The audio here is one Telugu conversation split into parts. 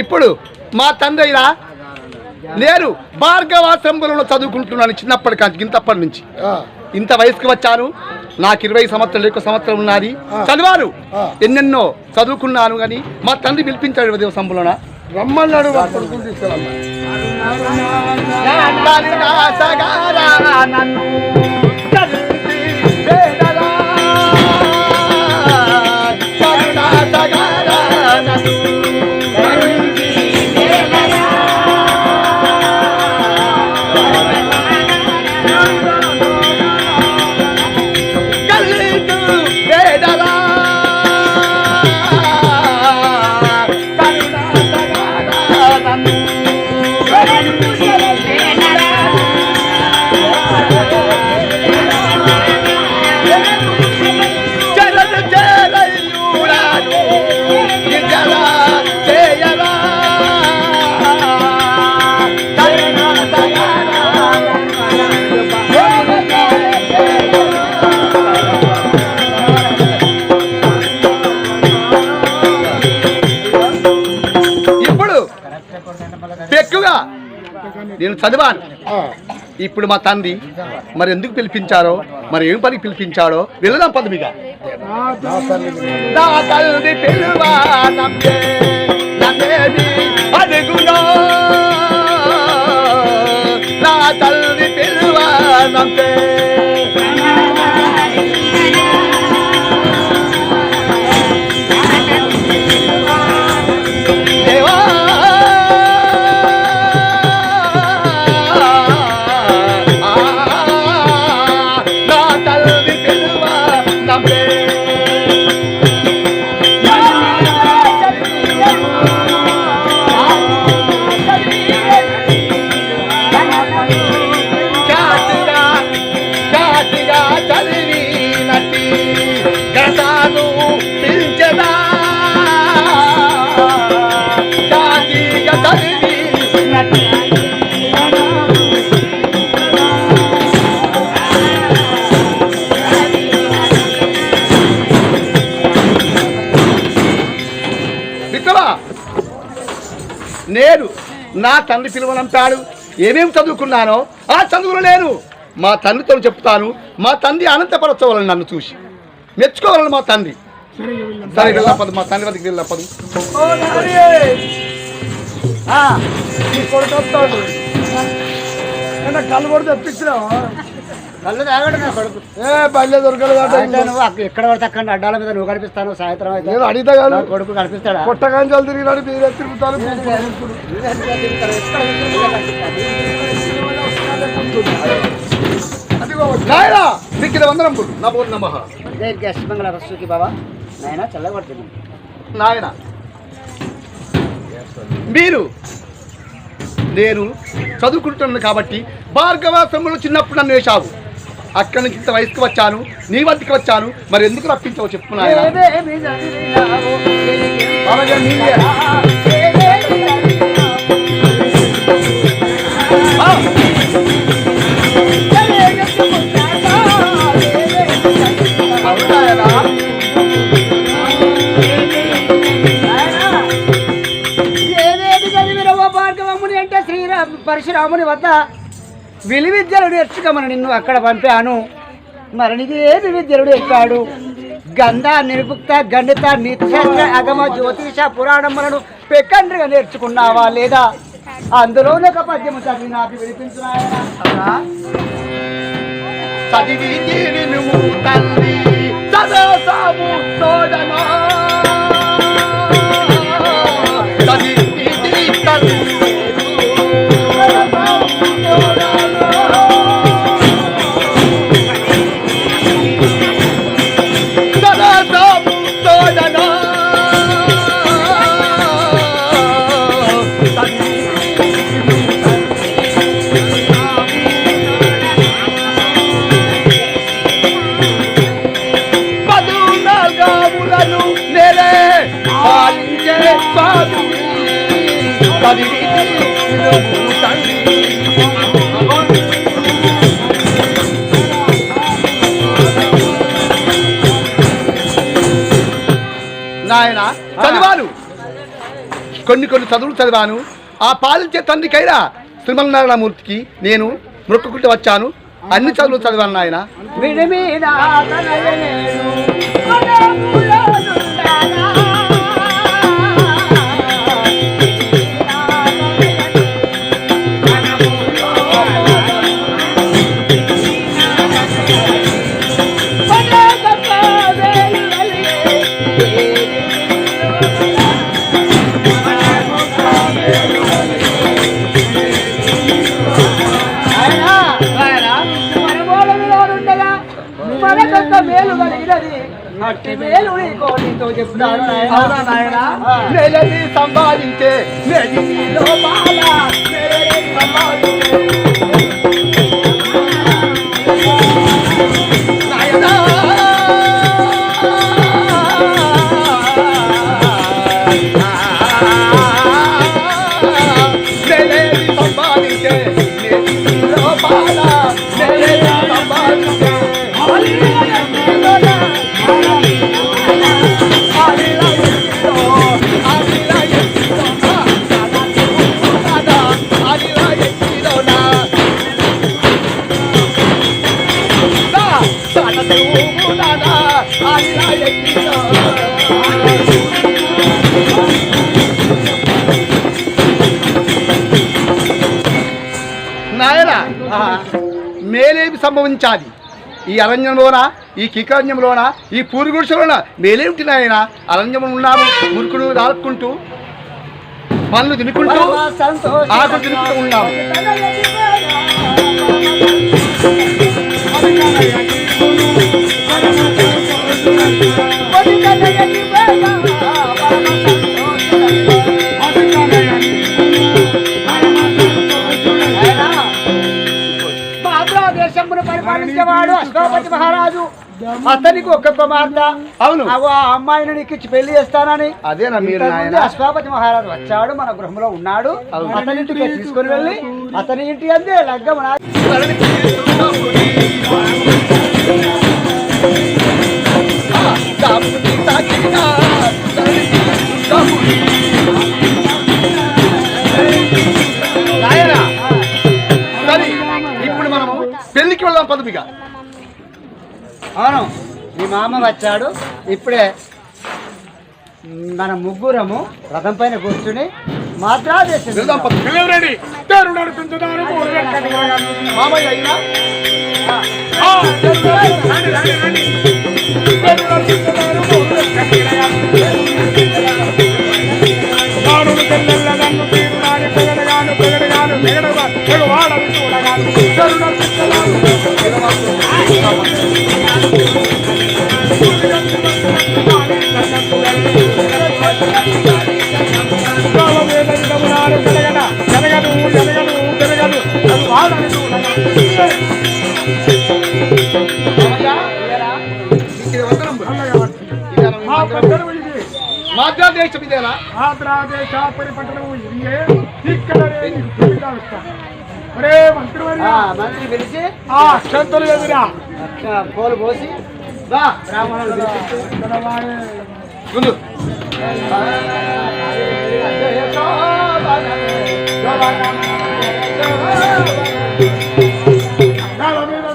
ఇప్పుడు మా తండ్రి అయినా నేను భార్గవాశ్రమంలో చదువుకుంటున్నాను చిన్నప్పటి కాంచి ఇంతప్పటి నుంచి ఇంత వయసుకు వచ్చాను నాకు ఇరవై సంవత్సరాలు ఎక్కువ సంవత్సరం ఉన్నది చదివాను ఆ. ఎన్నెన్నో చదువుకున్నాను కానీ మా తండ్రి పిలిపించాడు ఉదయం సంబులోన రమ్మన్నాడు ఎక్కువగా నేను చదివాను. ఇప్పుడు మా తండ్రి మరి ఎందుకు పిలిపించారో మరి ఏం పనికి పిలిపించాడో పదమిగా నా తల్లి నా తల్లి పిలువా నమ్మే. తండ్రి పిలువనంటాడు. ఏమేమి చదువుకున్నానో ఆ చదువులు నేను మా తండ్రితో చెప్తాను. మా తండ్రి అనంతపరచవాలని నన్ను చూసి. మెచ్చుకోవాలని మా తండ్రి. సరే వెళ్ళపదు మా తండ్రి వద్దకు వెళ్ళపదు. కళ్ళు కూడా తెప్పించినావా? ఏ బల్లె దొరకలేదు ఎక్కడ పడితే అక్కడ అడ్డాల మీద నువ్వు కనిపిస్తాను సాయంత్రం అయితే. నేను అడిగితే కాదు కొడుకు కనిపిస్తాడా? పుట్టగాంచాలు తిరిగినాడు మీరే తిరుగుతారు వందనం నమః రస్సుకి బాబా నాయన చల్లగొడుతుంది. నాయన. మీరు నేను చదువుకుంటున్నాను కాబట్టి భార్గవాశ్రమంలో చిన్నప్పుడు నన్ను వేశావు. అక్కడి నుంచి ఇంత వయసుకు వచ్చాను నీ వద్దకు వచ్చాను మరి ఎందుకు రప్పించావు చెప్పు శ్రీరామ్ పరశురాముని వద్ద విలు విద్యలు నేర్చుకోమని నిన్ను అక్కడ పంపాను. మరి నీకు ఏమి విద్యలు నేర్పాడు? గంధ నిరుపుక్త గణిత నిత్యశాస్త్ర అగమ జ్యోతిష పురాణములను పెకండ్రిగా నేర్చుకున్నావా లేదా? అందులోనే ఒక పద్యము చదివి నాకు వినిపించు నాయనా. చదివి తీరి నువ్వు తల్లి. చదవసాము తోడనా చదివి నాయన చదివాను. కొన్ని కొన్ని చదువులు చదివాను. ఆ పాలించే తండ్రికైనా శ్రీమన్నారాయణమూర్తికి నేను మొక్కుకుంటూ వచ్చాను. అన్ని చదువులు చదివాను నాయన. సంభవించాలి. ఈ అరణ్యంలోన ఈ కికరణ్యంలోన ఈ పూరుగుడిసలోన మేలేమిటి నాయన? అరణ్యంలో ఉన్నాము మురుకుడు దాక్కుంటూ పనులు తినుకుంటూ ఆటలు తినుకుంటూ ఉన్నాము. దేశమును పరిపాలించేవాడు అశ్వపతి మహారాజు. అతనికి ఒక కుమార్తె. అవును. ఆ అమ్మాయిని నీకు ఇచ్చి పెళ్ళి చేస్తానని. అదేనా మీరు అశ్వాపతి మహారాజు వచ్చాడు మన గృహంలో ఉన్నాడు. అతని ఇంటికి తీసుకొని వెళ్ళి అతని ఇంటి అందే లగ్గం వెళ్దాం పదవిగా అవును మీ మామ వచ్చాడు ఇప్పుడే మన ముగ్గురము రథం పైన కూర్చుని వెంటనే మామయ్య అయినా? మా పెద్దలు ఇది మాధ్యాదేశం ఇదేనా ఆంధ్రదేశ పరిపట్టణము ఇదియే ఇక్కడ నేను చూడాలి అరే మంత్రివర్య ఆ, మంత్రి పిలిచి ఆ అక్షంతలు ఎదురా ఆ, పోలు పోసి రా బ్రాహ్మణులు పిలిపించు ముందు గాల మీద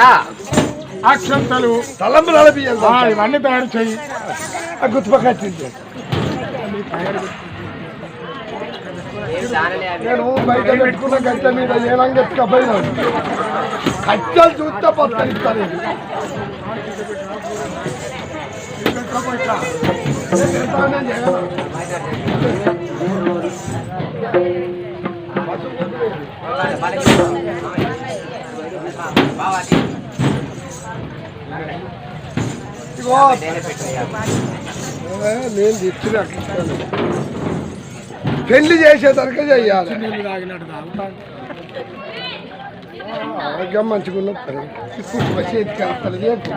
ఆ, అక్షంతలు ఆ, ఇవన్నీ తయారు చెయ్యి గుర్తుపక్కచ్చింది నేను బయట పెట్టుకున్న గంట మీద ఏలంగా ఎత్తుకపోయినాను కట్టలు చూస్తే పత్తనిస్తాను ఇగో ఏ, నేను తెచ్చిన పెళ్ళి చేసేసరికి చెయ్యాలి ఆరోగ్యం మంచిగా ఉన్నప్పుడు ఇప్పుడు చేతికి వెళ్తలేదు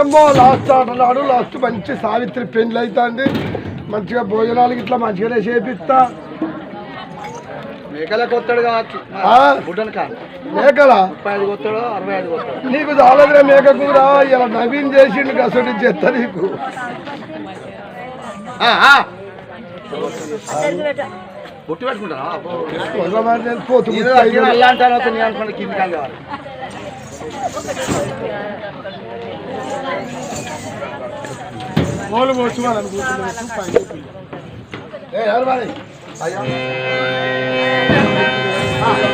ఏమో లాస్ట్ ఆటలాడు లాస్ట్ మంచి సావిత్రి పెళ్ళి అవుతుంది మంచిగా భోజనాలకి ఇట్లా మంచిగానే చేపిస్తా. మేకలకు వస్తాడు కావచ్చు. కాదు మేకలా? ముప్పై ఐదు కొత్తాడు అరవై ఐదు కొత్తాడు. నీకు చాలదురా మేక కూర? ఇలా నవీన్ చేసిండు కసటి చెత్త నీకు. బుట్టి పెట్టుకుంటారా అల్లా అంటాను నీ అనుకున్న కింది కాదు కావాలి. పోలు పోసి వాళ్ళని కూర్చోబెట్టి పైకి పిల్లి. ఏ, ఎవరు మరి? అయ్యో.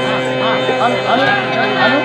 అను, అను, అను.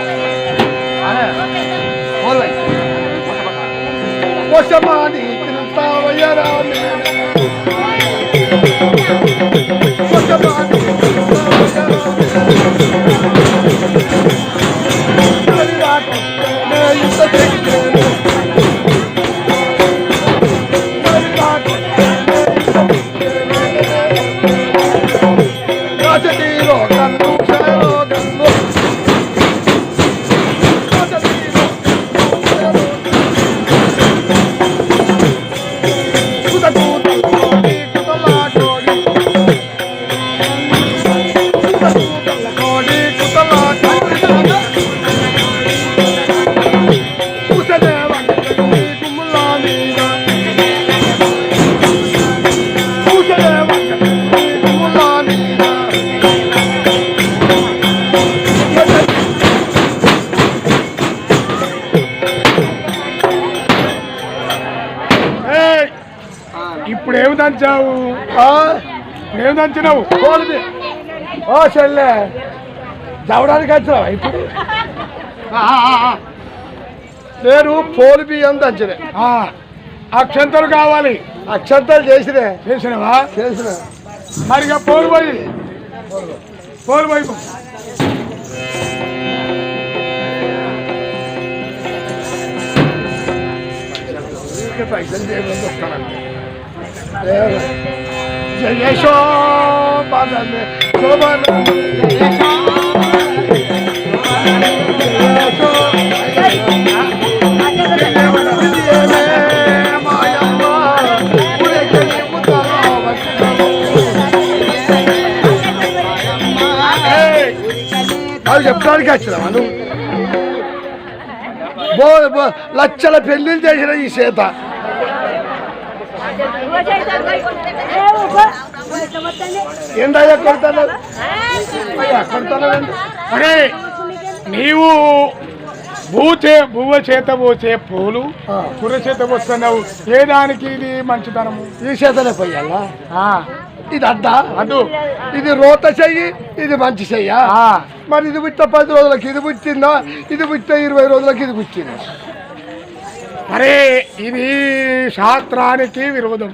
ఏమి దంచినావు ఓ చెల్లె. చవడానికి వచ్చావా ఇప్పుడు? నేను పోలు బియ్యం దంచిన. ఆ, అక్షంతలు కావాలి. అక్షంతలు చేసినే. చేసినవా? చేసిన. మరి ఇక పోలు పోయి. పోలు పోయి పైసలు చేయమని వస్తానండి. జయేషో బాధనే శోభన అవి చెప్పడానికి వచ్చినావా నువ్వు బో బో- లక్షల పెళ్లిళ్ళు చేసిన ఈ సీత ఏందయ్యా కొడతాను అయ్యా కొడతాను అరే నీవు భూచే భూవ చేత పోసే పూలు ఆ. కుర్ర చేత పోస్తున్నావు. ఏ దానికి ఇది మంచితనము? ఈ చేతనే పోయాలా? ఇది అడ్డా? అదు ఇది రోత చెయ్యి ఇది మంచి చెయ్యా? మరి ఇది పుట్ట పది రోజులకి ఇది పుట్టిందా? ఇది పుట్ట ఇరవై రోజులకి ఇది పుట్టిందా? అరే ఇది శాస్త్రానికి విరోధం.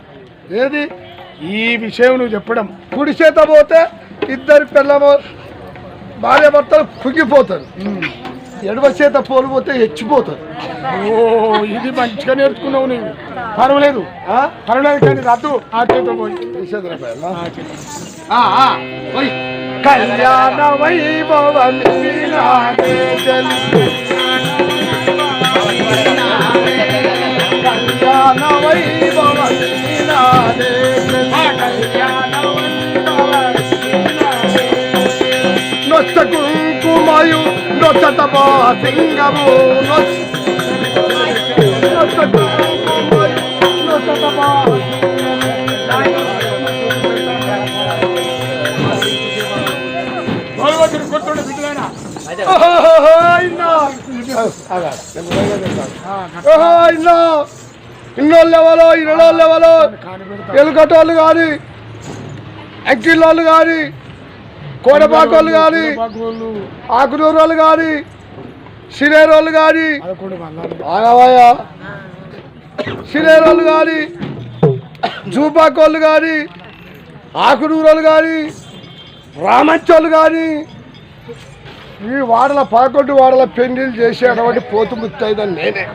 ఏది? ఈ విషయం నువ్వు చెప్పడం. కుడి చేత పోతే ఇద్దరు పిల్లము భార్య భర్తలు కుంగిపోతారు. ఎడమ చేత పోలు పోతే హెచ్చిపోతారు ఓ ఇది మంచిగా నేర్చుకున్నావు నీవు. పర్వాలేదు. ఆ? పర్వాలేదు కానీ రద్దు ఆ చేత పోయి. కళ్యాణ వైభవం. కళ్యాణ వైభవం. నొచ్చ కుంకుమయు నొచ్చట సింగము నొచ్చ కుంకుమయు నొచ్చట భగవంతుడు కొట్టుడు బిడ్డలైనా ఓహో ఇన్నో ఓహో ఇన్నో ఇన్నోళ్ళు ఎవరో ఇన్నోళ్ళు ఎవరో. ఎలుకటోళ్ళు కానీ అక్కిళ్ళోళ్ళు కానీ కోడపాకోళ్ళు కానీ ఆకునూరు వాళ్ళు కానీ సినేరోళ్ళు కానీ. ఆగవాయా సినేరోళ్ళు కానీ జూపాకోళ్ళు కానీ ఆకునూరోళ్ళు కానీ రామంచోళ్ళు కానీ. ఈ వాడల పదకొండు వాడల పెళ్ళిళ్ళు చేసి అటువంటి పోతు ముత్తైదని నేనే.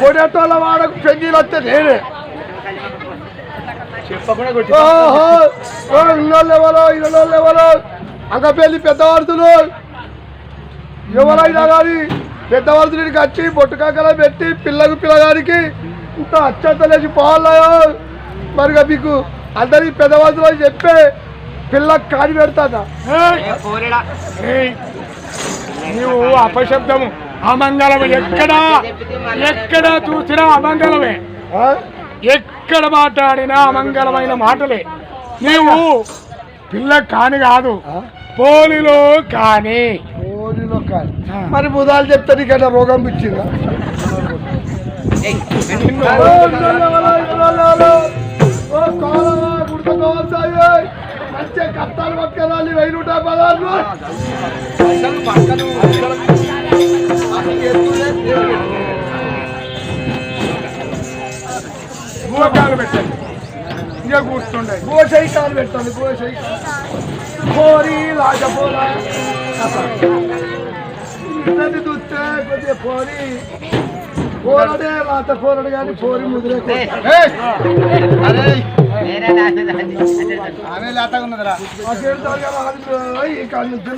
పొడేటోళ్ళ వాడకు పెళ్ళిళ్ళు వస్తే నేనే. ఇన్నోళ్ళు ఎవరో ఇన్నోళ్ళు ఎవరో అంక పెళ్ళి పెద్దవాడుతులు. ఎవరైనా కానీ పెద్దవాళ్ళకి వచ్చి బొట్టు కాకల పెట్టి పిల్లకు పిల్లగానికి ఇంత అత్యంత లేచి పోవాలయో మరిగా మీకు అందరికి పెద్దవాళ్ళలో చెప్పే పిల్లకు కాని పెడతాదా? నీవు అపశబ్దము. అమంగళము. ఎక్కడ? ఎక్కడ చూసినా అమంగళమే. ఎక్కడ మాట్లాడినా అమంగళమైన మాటలే. నీవు పిల్ల కాని కాదు. పోలిలో కాని. పోలిలో కాని. మరి బుధాలు చెప్తే నీకన్నా రోగం పిచ్చిందా? కట్టాలు పట్టుకెళ్ళాలి వెయ్యి నూట పదాలు గోకాలు పెట్టండి. ఇంకా కూర్చుండే. గోషై కాలు పెట్టండి గోషై పోరి ఇద్దరిని చూస్తే కొద్దిగా పోరి. పోరడే లాత పోరడు కానీ పోరి ముదిరే ఆమె లేతగా ఉన్నదిరా ఈ కాళ్ళ నుంచి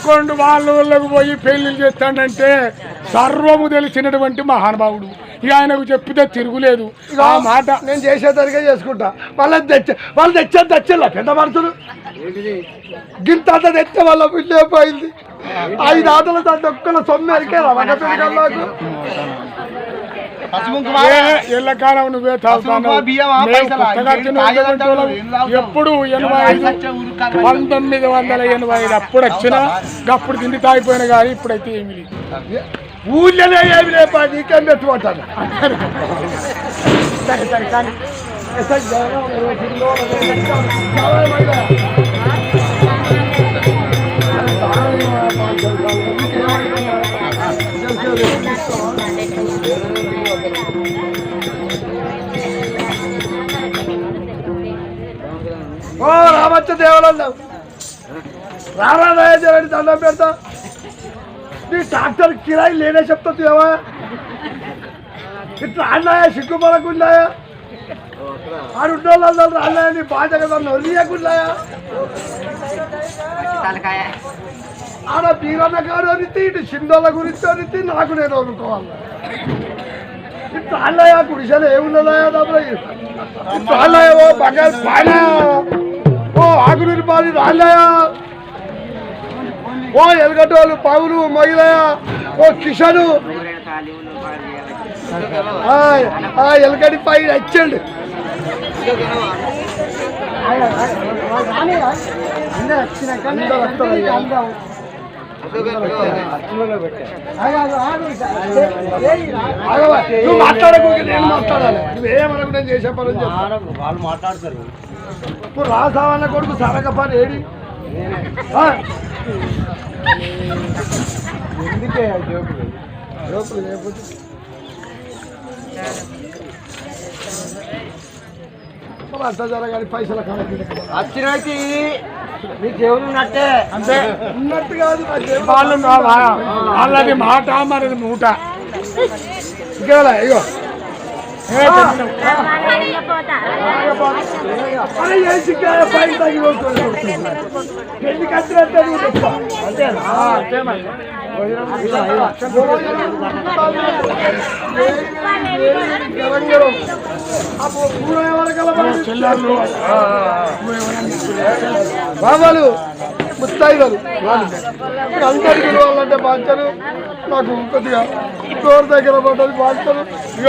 పదకొండు వాళ్ళ ఊళ్ళకు పోయి పెళ్ళి చేస్తాడంటే సర్వము తెలిసినటువంటి మహానుభావుడు. ఇక ఆయనకు చెప్పితే తిరుగులేదు. ఆ మాట నేను చేసేదానికే చేసుకుంటా. వాళ్ళని తెచ్చ వాళ్ళు తెచ్చేది తెచ్చలే పెద్ద మనుషులు. గింత అంత తెచ్చే వాళ్ళ పిల్లే పోయింది. ఐదు ఆటల దాంట్లో ఒక్కల సొమ్మెరికే నాకు పసుకుంకుమ ఎల్లకాలం నువ్వే? ఎప్పుడు ఎనభై పంతొమ్మిది వందల ఎనభై ఐదు అప్పుడు వచ్చిన అప్పుడు తిండి తాగిపోయిన కానీ ఇప్పుడైతే ఏమి లేదు. ఊళ్ళోనే ఏమి లేపా? నీకేం పెట్టుకుంటాను? సరే సరే కానీ ఓ రామచ్చ దేవలన్నావు రారాజారెడ్డి దండం పెడతా నీ డాక్టర్ కిరాయి లేనే చెప్తా దేవా ఇట్లా అన్నాయా సిగ్గుపడకున్నాయా ఆడు ఉన్నోళ్ళందరూ రాన్నాయా నీ బాధ కదా నొరియకున్నాయా ఆడ బీరన్న గారు అనితి ఇటు సింధోళ్ళ గురించి అనితి నాకు నేను అనుకోవాలి ఇట్లా అన్నయ్య గుడిసెలు ఏమున్నాయా డబ్బులు ఇట్లా అన్నయ్య ఓ బంగారు పానా ఓ ఆకునూరి పాలి రాళ్ళయా ఓ ఎలగటోలు పౌలు మహిళయ ఓ కిషను. ఎలగడి పై వచ్చండి నువ్వు మాట్లాడకు నేను మాట్లాడాలి. నువ్వేమనుకుంటే చేసే పని వాళ్ళు మాట్లాడతారు. ఇప్పుడు రాసావన్న కొడుకు సరగ పని ఏడి? ఆ? ఎందుకే జోకులు? లోపల లేకపోతే? మరి అంత జరగాలి పైసల వచ్చినైతే నీకు ఎవరు ఉన్నట్టే అంతే. ఉన్నట్టు కాదు వాళ్ళు వాళ్ళది మాట మనది మూట. ఇంకా ఇగో. పెళ్ళి కట్టినట్టే నువ్వు తెచ్చుకో. ఆ, అంతే మరి. అందరికి వాళ్ళంటే బాధ్యతలు నాకు కొద్దిగా డోర్ దగ్గర పడ్డది బాధ్యతలు ఇక